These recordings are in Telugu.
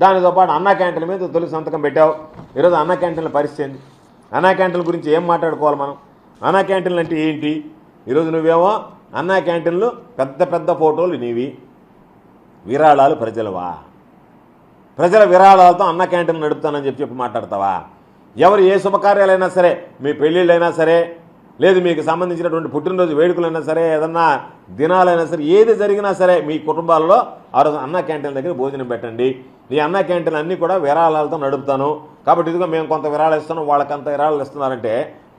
దానితో పాటు అన్నా క్యాంటీన్ మీద తొలి సంతకం పెట్టావు. ఈరోజు అన్నా క్యాంటీన్ల పరిస్థితి ఏంది? అన్నా క్యాంటీన్ల గురించి ఏం మాట్లాడుకోవాలి మనం? అన్నా క్యాంటీన్లు అంటే ఏంటి? ఈరోజు నువ్వేమో అన్నా క్యాంటీన్లు పెద్ద పెద్ద ఫోటోలు నీవి. విరాళాలు ప్రజలవా? ప్రజల విరాళాలతో అన్న క్యాంటీన్ నడుపుతానని చెప్పి చెప్పి మాట్లాడతావా? ఎవరు ఏ శుభకార్యాలైనా సరే మీ పెళ్ళిళ్ళైనా సరే లేదు మీకు సంబంధించినటువంటి పుట్టినరోజు వేడుకలైనా సరే ఏదన్నా దినాలైనా సరే ఏది జరిగినా సరే మీ కుటుంబాలలో ఆ రోజు అన్న క్యాంటీన్ దగ్గర భోజనం పెట్టండి. నీ అన్న క్యాంటీన్ అన్నీ కూడా విరాళాలతో నడుపుతాను. కాబట్టి ఇదిగో మేము కొంత విరాళాలు ఇస్తున్నాం వాళ్ళకంత విరాళాలు ఇస్తున్నారంటే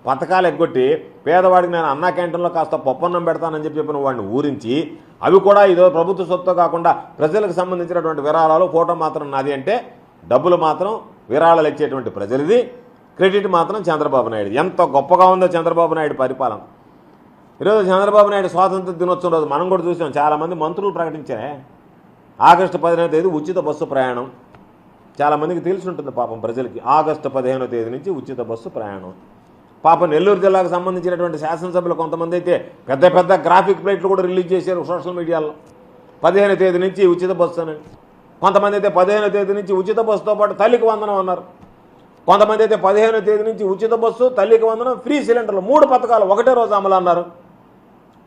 పథకాలు ఎగ్గొట్టి పేదవాడికి నేను అన్నా క్యాంటీన్లో కాస్త పప్పన్నం పెడతానని చెప్పి చెప్పిన వాడిని ఊరించి అవి కూడా ఇదో ప్రభుత్వ సొత్తు కాకుండా ప్రజలకు సంబంధించినటువంటి విరాళాలు ఫోటో మాత్రం నాది అంటే డబ్బులు మాత్రం విరాళాలు ఇచ్చేటువంటి ప్రజలది. క్రెడిట్ మాత్రం చంద్రబాబు నాయుడు ఎంత గొప్పగా ఉందో చంద్రబాబు నాయుడు పరిపాలన. ఈరోజు చంద్రబాబు నాయుడు స్వాతంత్ర దినోత్సవం రోజు మనం కూడా చూసాం చాలామంది మంత్రులు ప్రకటించారే. ఆగస్టు పదిహేనవ తేదీ ఉచిత బస్సు ప్రయాణం. చాలామందికి తెలిసి ఉంటుంది పాపం ప్రజలకి. ఆగస్టు పదిహేనో తేదీ నుంచి ఉచిత బస్సు ప్రయాణం. పాపం నెల్లూరు జిల్లాకు సంబంధించినటువంటి శాసనసభ్యులు కొంతమంది అయితే పెద్ద పెద్ద గ్రాఫిక్ ప్లేట్లు కూడా రిలీజ్ చేశారు సోషల్ మీడియాలో. పదిహేను తేదీ నుంచి ఉచిత బస్సు అని. కొంతమంది అయితే పదిహేనో తేదీ నుంచి ఉచిత బస్సుతో పాటు తల్లికి వందనం అన్నారు. కొంతమంది అయితే పదిహేనో తేదీ నుంచి ఉచిత బస్సు తల్లికి వందనం ఫ్రీ సిలిండర్లు మూడు పథకాలు ఒకటే రోజు అమలు అన్నారు.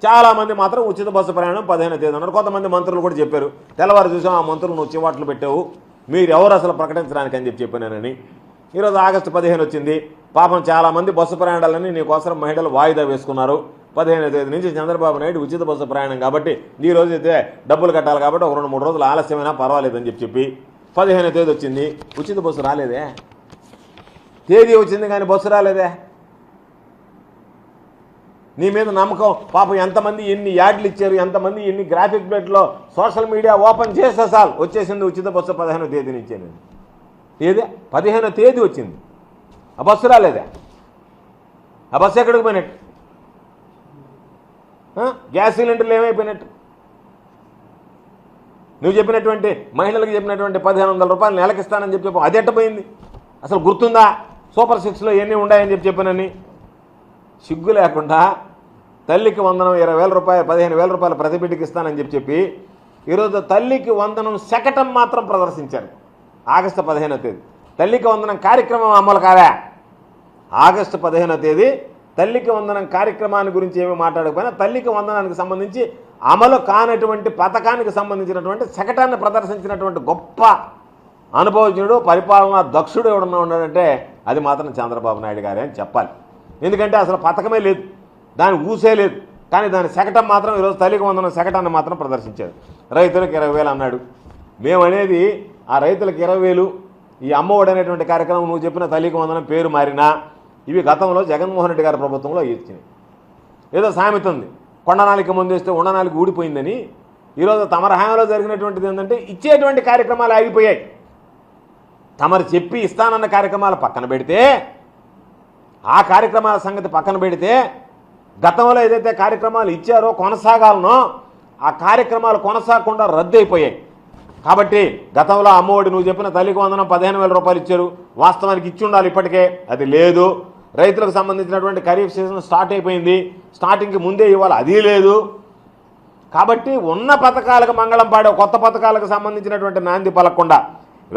చాలామంది మాత్రం ఉచిత బస్సు ప్రయాణం పదిహేను తేదీ అన్నారు. కొంతమంది మంత్రులు కూడా చెప్పారు. తెల్లవారు చూసాం ఆ మంత్రులు నువ్వు చివాట్లు పెట్టావు. మీరు ఎవరు అసలు ప్రకటించడానికి అని చెప్పి చెప్పినానని ఈరోజు ఆగస్టు పదిహేను వచ్చింది. పాపం చాలామంది బస్సు ప్రయాణాలని నీకోసం మహిళలు వాయిదా వేసుకున్నారు. పదిహేను తేదీ నుంచి చంద్రబాబు నాయుడు ఉచిత బస్సు ప్రయాణం కాబట్టి ఈ రోజు అయితే డబ్బులు కట్టాలి కాబట్టి ఒక రెండు మూడు రోజులు ఆలస్యమైనా పర్వాలేదని చెప్పి చెప్పి పదిహేను తేదీ వచ్చింది. ఉచిత బస్సు రాలేదే? తేదీ వచ్చింది కానీ బస్సు రాలేదే? నీ మీద నమ్మకం. పాపం ఎంతమంది ఎన్ని యాడ్లు ఇచ్చారు ఎంతమంది ఎన్ని గ్రాఫిక్ ప్లేట్లో సోషల్ మీడియా ఓపెన్ చేస్తే వచ్చేసింది ఉచిత బస్సు పదిహేనో తేదీ నుంచే నేను తేదీ పదిహేనో తేదీ వచ్చింది. ఆ బస్సు రాలేదే? ఆ బస్సు ఎక్కడికి పోయినట్టు? గ్యాస్ సిలిండర్లు ఏమైపోయినట్టు? నువ్వు చెప్పినటువంటి మహిళలకు చెప్పినటువంటి పదిహేను వందల రూపాయలు నెలకిస్తానని చెప్పి చెప్పు. అది ఎట్టపోయింది అసలు గుర్తుందా? సూపర్ సిక్స్లో ఎన్ని ఉన్నాయని చెప్పి చెప్పానని? సిగ్గు లేకుండా తల్లికి వందనం ఇరవై వేల రూపాయలు పదిహేను వేల రూపాయలు ప్రతి బిడ్డకి ఇస్తానని చెప్పి చెప్పి ఈరోజు తల్లికి వందనం శకటం మాత్రం ప్రదర్శించారు. ఆగస్టు పదిహేనో తేదీ. తల్లికి వందనం కార్యక్రమం అమలు కాదా ఆగస్టు పదిహేనో తేదీ తల్లికి వందనం కార్యక్రమాన్ని గురించి ఏమీ మాట్లాడకపోయినా తల్లికి వందనానికి సంబంధించి అమలు కానటువంటి పథకానికి సంబంధించినటువంటి శకటాన్ని ప్రదర్శించినటువంటి గొప్ప అనుభవజ్ఞుడు పరిపాలనా దక్షుడు ఎవడన్నా ఉన్నాడంటే అది మాత్రం చంద్రబాబు నాయుడు గారే అని చెప్పాలి. ఎందుకంటే అసలు పథకమే లేదు. దాన్ని ఊసేయలేదు కానీ దాని శకటం మాత్రం ఈరోజు తల్లికి వందనం శకటాన్ని మాత్రం ప్రదర్శించారు. రైతులకు ఇరవై వేలు అన్నాడు. మేమనేది ఆ రైతులకు ఇరవై వేలు ఈ అమ్మఒడి అనేటువంటి కార్యక్రమం నువ్వు చెప్పిన తల్లికి వందనం పేరు మారినా ఇవి గతంలో జగన్మోహన్ రెడ్డి గారి ప్రభుత్వంలో ఇచ్చినాయి ఏదో సామెత ఉంది. కొండనాలికి ముందు వేస్తే ఉండనాలికి ఊడిపోయిందని. ఈరోజు తమర హామీలో జరిగినటువంటిది ఏంటంటే ఇచ్చేటువంటి కార్యక్రమాలు ఆగిపోయాయి. తమరు చెప్పి ఇస్తానన్న కార్యక్రమాలు పక్కన పెడితే ఆ కార్యక్రమాల సంగతి పక్కన పెడితే గతంలో ఏదైతే కార్యక్రమాలు ఇచ్చారో కొనసాగాలనో ఆ కార్యక్రమాలు కొనసాగకుండా రద్దు అయిపోయాయి కాబట్టి గతంలో అమ్మఒడి నువ్వు చెప్పిన తల్లికి వందనం పదిహేను వేల రూపాయలు ఇచ్చారు వాస్తవానికి ఇచ్చి ఉండాలి ఇప్పటికే అది లేదు. రైతులకు సంబంధించినటువంటి ఖరీఫ్ సీజన్ స్టార్ట్ అయిపోయింది స్టార్టింగ్కి ముందే ఇవ్వాలి అది లేదు. కాబట్టి ఉన్న పథకాలకు మంగళం పాడే కొత్త పథకాలకు సంబంధించినటువంటి నాంది పలకుండా